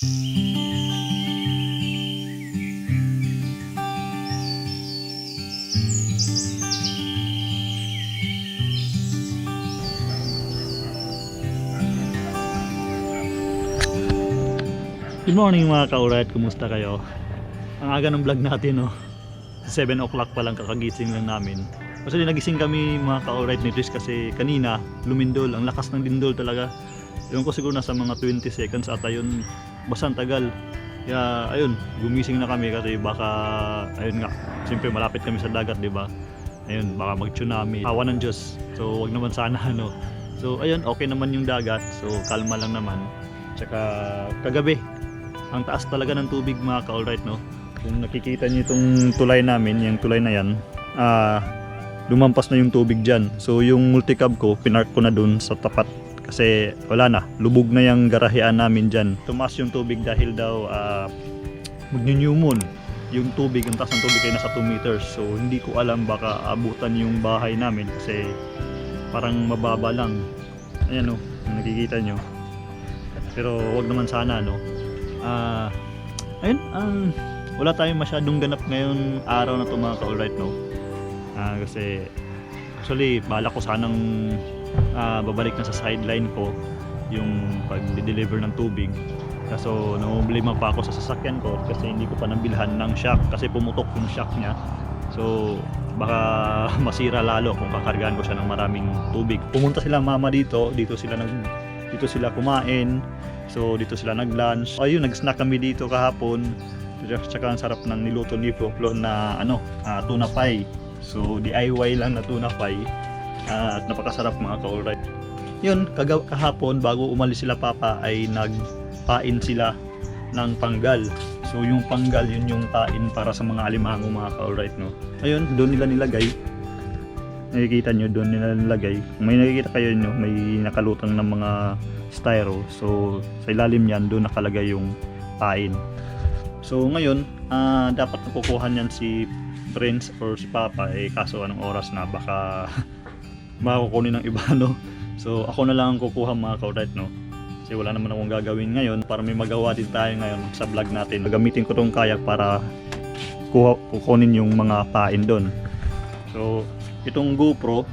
Good morning mga kaurat, kumusta kayo? Ang aga ng vlog natin no. 7 o'clock pa lang kakagising lang namin. Kasi nagising kami mga kaurat ni Tris kasi kanina lumindol, ang lakas ng lindol talaga. Ewan ko siguro nasa mga 20 seconds ata yun. Basta ang tagal. Kaya ayun, gumising na kami kasi baka ayun nga, siyempre malapit kami sa dagat, di ba? Ayun, baka mag-tsunami. Awa ng Diyos. So, wag naman sana ano. So, ayun, okay naman yung dagat. So, kalma lang naman. Tsaka kagabi, ang taas talaga ng tubig mga ka-alright no kung nakikita niyo itong tulay namin yung tulay na yan ah lumampas na yung tubig dyan so yung multicab ko pinark ko na dun sa tapat kasi wala na. Lubog na yung garahean namin dyan. Tumaas yung tubig dahil daw uh, mag-new moon. Yung tubig, ang taas ng tubig ay nasa 2 meters. So hindi ko alam baka abutan yung bahay namin kasi parang mababa lang. Ayan o, kung nakikita nyo. Pero wag naman sana no? Ah ayun ang wala tayong masyadong ganap ngayon araw na to mga ka-alright no? Ah, kasi actually bala ko sanang ah, babalik na sa sideline ko yung pag-deliver ng tubig kaso namumblima pa ako sa sasakyan ko kasi hindi ko pa nabilhan ng shock kasi pumutok yung shock niya so baka masira lalo kung kakargahan ko siya ng maraming tubig pumunta sila mama dito dito sila nag dito sila kumain So dito sila nag-lunch. Ayun, nag-snack kami dito kahapon. Tsaka ang sarap ng niluto ni Flo na ano, ah, tuna pie. So DIY lang na tuna pie. At napakasarap mga ka-alright. Yun, kagaw kahapon bago umalis sila papa ay nagpain sila ng panggal. So yung panggal yun yung pain para sa mga alimango mga ka-alright no. Ayun, doon nila nilagay. Nakikita nyo doon nila nilagay. Kung may nakikita kayo nyo, may nakalutang ng mga styro. So, sa ilalim yan, doon nakalagay yung pain. So, ngayon, ah, dapat nakukuha niyan si Prince or si Papa. Eh, kaso anong oras na, baka makukunin ng iba, no? So, ako na lang ang kukuha mga kaurat, no? Kasi wala naman akong gagawin ngayon para may magawa din tayo ngayon sa vlog natin. Gagamitin ko tong kayak para kuha, kukunin yung mga pain doon. So, itong GoPro,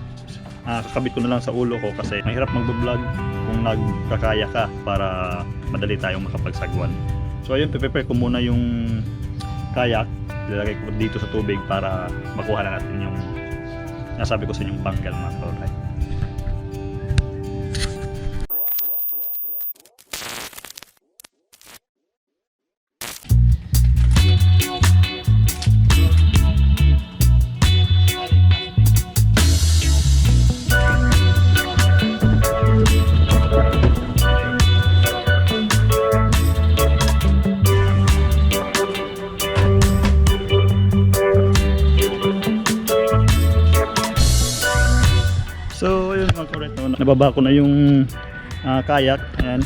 ah, kakabit ko na lang sa ulo ko kasi mahirap mag-vlog kung nagkakaya ka para madali tayong makapagsagwan. So ayun, prepare ko muna yung kayak, ilalagay ko dito sa tubig para makuha na natin yung nasabi ko sa inyong panggal mga kauray. Nababa ko na yung ah, kayak, ayan.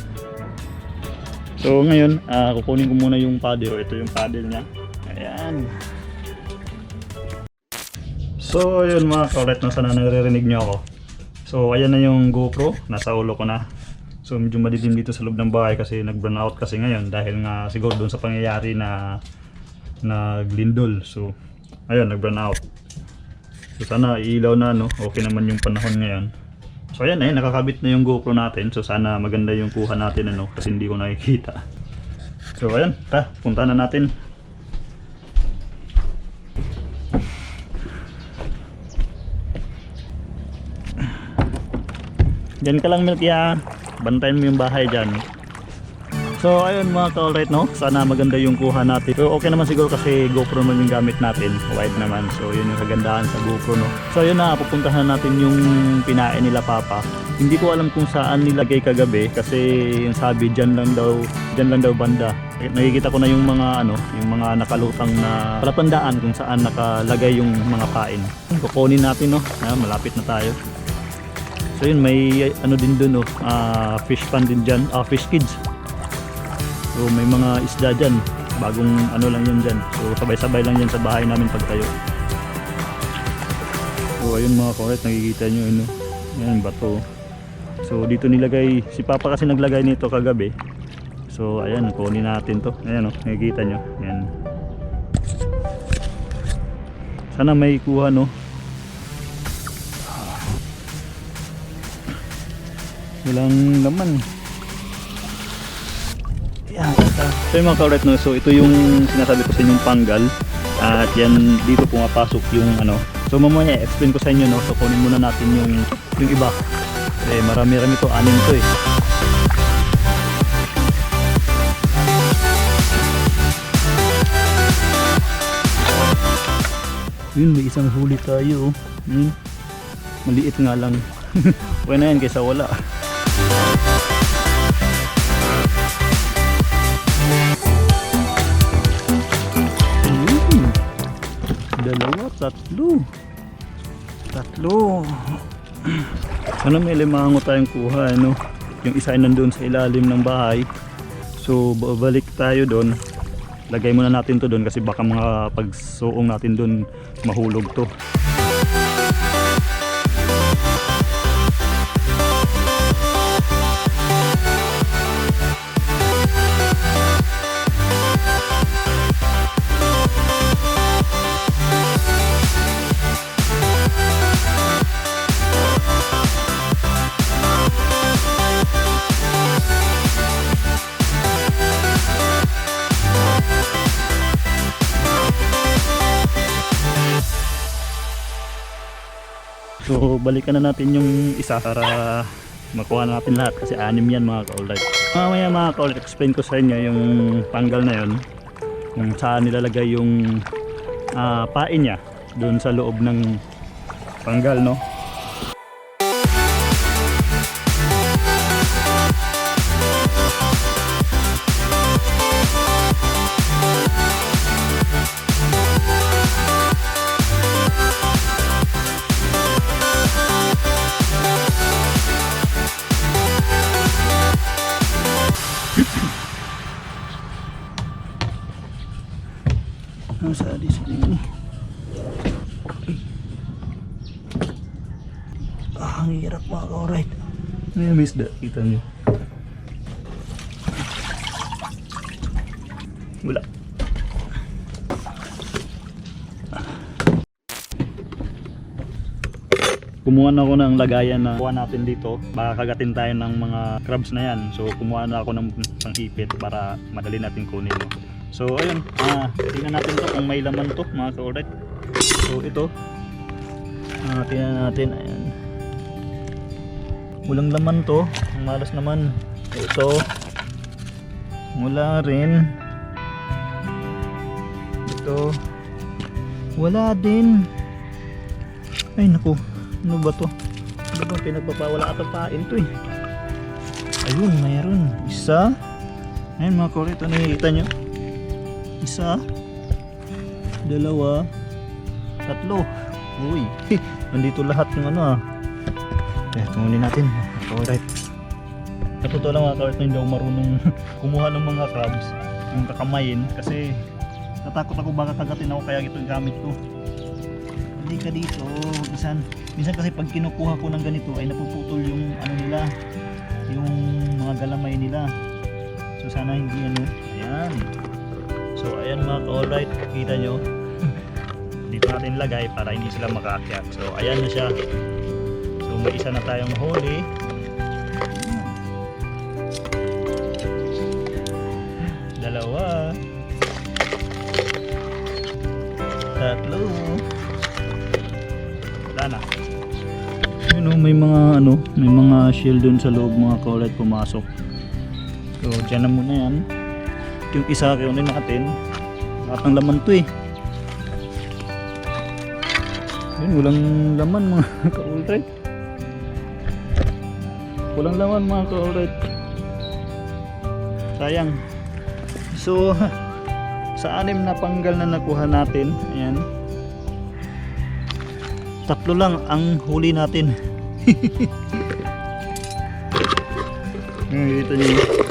So, ngayon, ah, kukunin ko muna yung paddle. Ito yung paddle niya. Ayan. So, ayun mga correct no, sana naririnig niyo ako. So, ayan na yung GoPro, nasa ulo ko na. So, medyo madilim dito sa loob ng bahay kasi nag-burn out kasi ngayon dahil nga siguro doon sa pangyayari na naglindol. So, ayun, nag-burn out. So sana ilaw na no. Okay naman yung panahon ngayon. So ayan eh, nakakabit na yung GoPro natin. So sana maganda yung kuha natin ano kasi hindi ko nakikita. So ayan, ta, punta na natin. Diyan ka lang Milk ya. Bantayan mo yung bahay dyan. So ayun mga ka-alright no, sana maganda yung kuha natin. So okay naman siguro kasi GoPro naman yung gamit natin, white naman. So yun yung kagandahan sa GoPro no. So yun na, pupuntahan natin yung pinain nila Papa. Hindi ko alam kung saan nilagay kagabi kasi yung sabi dyan lang daw, dyan lang daw banda. Nakikita ko na yung mga ano, yung mga nakalutang na palatandaan kung saan nakalagay yung mga pain. Kukunin natin no, ah, malapit na tayo. So yun, may ano din dun no, ah, fish pan din dyan, ah, fish kids. So may mga isda dyan. Bagong ano lang yan dyan. So sabay-sabay lang yan sa bahay namin pagtayo. So ayun mga kuret, nakikita nyo ano. Yan, bato. So dito nilagay, si Papa kasi naglagay nito kagabi. So ayan, kunin natin to. Ayan oh, nakikita nyo. Ayan. Sana may kuha no. Walang laman. Yan, ito. So yung mga kaurat no, so ito yung sinasabi ko sa inyong panggal. At yan, dito pumapasok yung ano. So mamaya, explain ko sa inyo no. So kunin muna natin yung, yung iba. Eh, marami-rami to, anim to eh. Yun, may isang huli tayo. oh. Hmm. Maliit nga lang. okay na yan kaysa wala. Tatlo. Tatlo. Ano may limango tayong kuha, ano? Yung isa ay nandun sa ilalim ng bahay. So, babalik tayo doon. Lagay muna natin to doon kasi baka mga pagsuong natin doon mahulog to. Balikan na natin yung isa para makuha natin lahat kasi anim yan mga kaulit. Mamaya mga kaulit explain ko sa inyo yung tanggal na yon kung saan nilalagay yung ah, pain niya doon sa loob ng tanggal no. Nasa alis ini. Ah, ang hirap mga ka-alright. May miss da, kita niyo. Wala. Kumuha na ako ng lagayan na kuha natin dito. Baka kagatin tayo ng mga crabs na yan. So kumuha na ako ng panghipit para madali natin kunin. So ayun, ah, tingnan natin to kung may laman to mga ka-alright. So ito, ah, tingnan natin, ayan. Walang laman to, ang malas naman. Ito, wala rin. Ito, wala din. Ay naku, ano ba to? Ano ba pinagpapawala ata pain to eh. Ayun, mayroon. Isa. Ayun mga ka-alright, ano nakikita nyo? Isa. Dalawa. Tatlo. Uy. Nandito lahat ng ano ah. Eh, tumunin natin. Alright. Sa totoo lang mga kawit na hindi ako marunong kumuha ng mga crabs. Yung kakamayin. Kasi natakot ako baka kagatin ako kaya ito gamit ko. Hindi ka dito. Minsan, minsan kasi pag kinukuha ko ng ganito ay napuputol yung ano nila. Yung mga galamay nila. So sana hindi ano. Ayan. So ayan mga ka-alright, kita nyo. Dito natin lagay para hindi sila makaakyat. So ayan na siya. So may isa na tayong huli. Dalawa. Tatlo. Wala na. Yun oh, may mga ano, may mga shell dun sa loob mga ka-alright pumasok. So dyan na muna yan yung isa kunin natin lahat ng laman to eh. Yun walang laman mga ka-alright. Walang laman mga ka-alright. Sayang. So sa anim na panggal na nakuha natin ayan. Tatlo lang ang huli natin. Nakikita niyo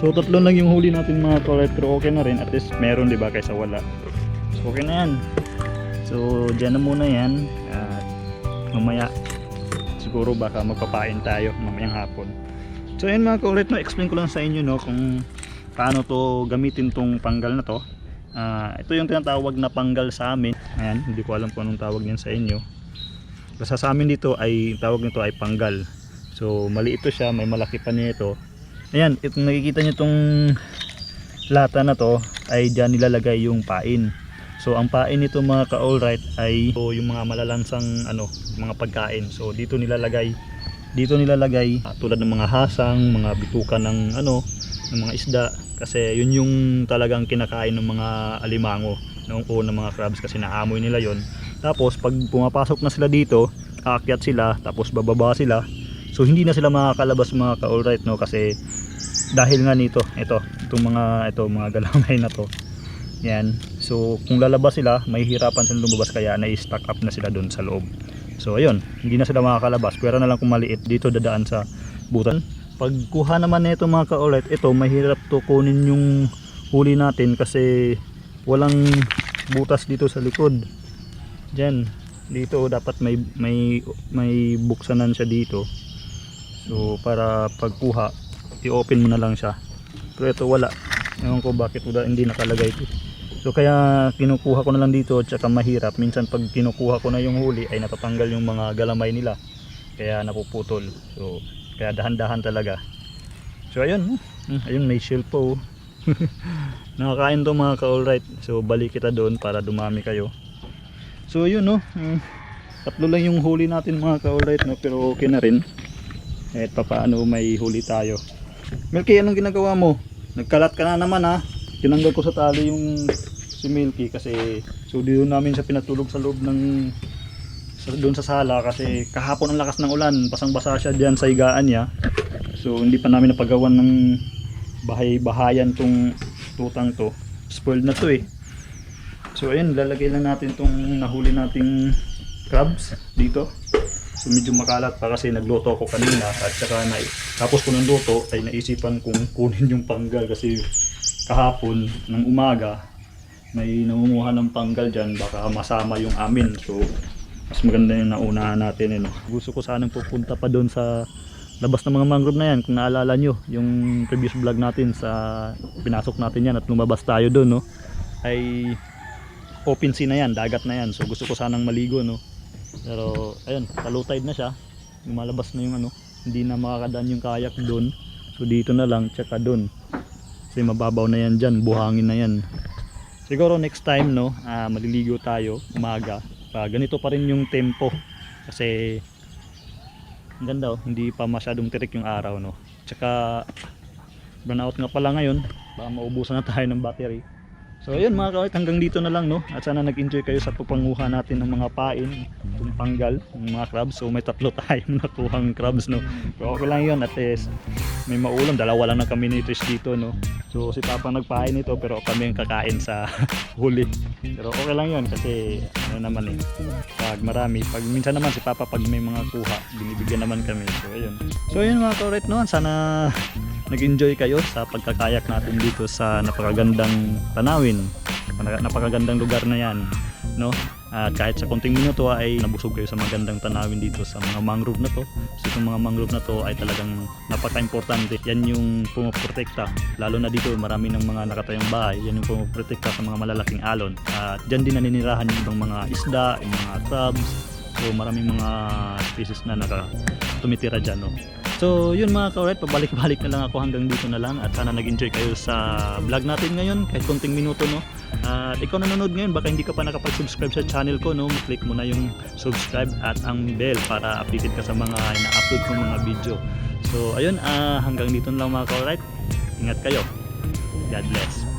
So tatlo lang yung huli natin mga correct pero okay na rin at least meron 'di ba kaysa wala. So okay na 'yan. So diyan na muna 'yan at mamaya siguro baka magpapain tayo mamayang hapon. So ayun mga kaulit, no, explain ko lang sa inyo no kung paano to gamitin tong panggal na to. Ah, ito yung tinatawag na panggal sa amin. Ayan, hindi ko alam kung anong tawag niyan sa inyo. Basta sa amin dito ay tawag nito ay panggal. So maliit to siya, may malaki pa niya ito. Ayan, itong nakikita niyo tong lata na to ay diyan nilalagay yung pain. So ang pain nito mga ka-alright ay so, yung mga malalansang ano, mga pagkain. So dito nilalagay dito nilalagay ah, tulad ng mga hasang, mga bituka ng ano, ng mga isda kasi yun yung talagang kinakain ng mga alimango noong unang mga crabs kasi naamoy nila yon. Tapos pag pumapasok na sila dito, aakyat sila tapos bababa sila. So hindi na sila makakalabas mga ka-alright no kasi dahil nga nito, ito, itong mga ito mga galamay na to. Yan. So kung lalabas sila, mahihirapan silang lumabas kaya na-stack up na sila doon sa loob. So ayun, hindi na sila makakalabas. Pwera na lang kung maliit dito dadaan sa butan. Pagkuha naman nito mga ka-ulit, ito mahirap to kunin yung huli natin kasi walang butas dito sa likod. Diyan, dito dapat may may may buksanan siya dito. So para pagkuha, i-open mo na lang siya. Pero ito wala. Ewan ko bakit wala, hindi nakalagay ito. So kaya kinukuha ko na lang dito at saka mahirap. Minsan pag kinukuha ko na yung huli ay natatanggal yung mga galamay nila. Kaya napuputol. So kaya dahan-dahan talaga. So ayun, hmm, ayun may shell po. Nakakain to mga ka-alright. So balik kita doon para dumami kayo. So yun no. hmm, Tatlo lang yung huli natin mga ka-alright no pero okay na rin. Kahit papaano may huli tayo. Milky, anong ginagawa mo? Nagkalat ka na naman ha. Tinanggal ko sa tali yung si Milky kasi so dito namin siya pinatulog sa loob ng sa, doon sa sala kasi kahapon ang lakas ng ulan basang-basa siya diyan sa higaan niya so hindi pa namin napagawan ng bahay-bahayan tong tutang to spoiled na to eh so ayun lalagay lang natin tong nahuli nating crabs dito so medyo makalat pa kasi nagluto ako kanina at saka na, tapos ko ng luto ay naisipan kong kunin yung panggal kasi kahapon ng umaga may nangunguha ng panggal dyan baka masama yung amin. So mas maganda yung naunahan natin eh, no? gusto ko sanang pupunta pa doon sa labas ng mga mangrove na yan. Kung naalala nyo yung previous vlog natin sa pinasok natin yan at lumabas tayo doon no? Ay open sea na yan dagat na yan. So gusto ko sanang maligo no pero ayun low na siya. Lumalabas na yung ano. Hindi na makakadaan yung kayak doon so dito na lang tsaka doon kasi mababaw na yan dyan buhangin na yan. Siguro next time no ah, maliligo tayo umaga. Pa ganito pa rin yung tempo. Kasi ang ganda oh, hindi pa masyadong tirik yung araw no. Tsaka burnout nga pala ngayon. Baka maubusan na tayo ng battery so ayun mga kawit hanggang dito na lang no? At sana nag-enjoy kayo sa papanguha natin ng mga pain itong panggal ng mga crabs. So may tatlo tayong nakuhang crabs no? Pero okay lang yun. At least may maulam. Dalawa lang na kami ni dito no? So si Papa nagpain ito pero kami ang kakain sa huli. Pero okay lang yun kasi ano naman eh pag marami pag minsan naman si Papa pag may mga kuha binibigyan naman kami. So ayun. So ayun mga kaurit no? Sana nag-enjoy kayo sa pagkakayak natin dito sa napakagandang tanawin napakagandang lugar na yan no? At kahit sa konting minuto ay nabusog kayo sa magandang tanawin dito sa mga mangrove na to. So itong mga mangrove na to ay talagang napaka-importante. Yan yung pumoprotekta lalo na dito marami ng mga nakatayong bahay. Yan yung pumoprotekta sa mga malalaking alon. At dyan din naninirahan yung ibang mga isda yung mga crabs so maraming mga species na naka tumitira dyan no So yun mga kauret, pabalik-balik na lang ako hanggang dito na lang at sana nag-enjoy kayo sa vlog natin ngayon kahit konting minuto no. At ikaw nanonood ngayon baka hindi ka pa nakapag-subscribe sa channel ko no, click mo na yung subscribe at ang bell para updated ka sa mga ina-upload kong mga video. So ayun, ah, hanggang dito na lang mga kauret. Ingat kayo. God bless.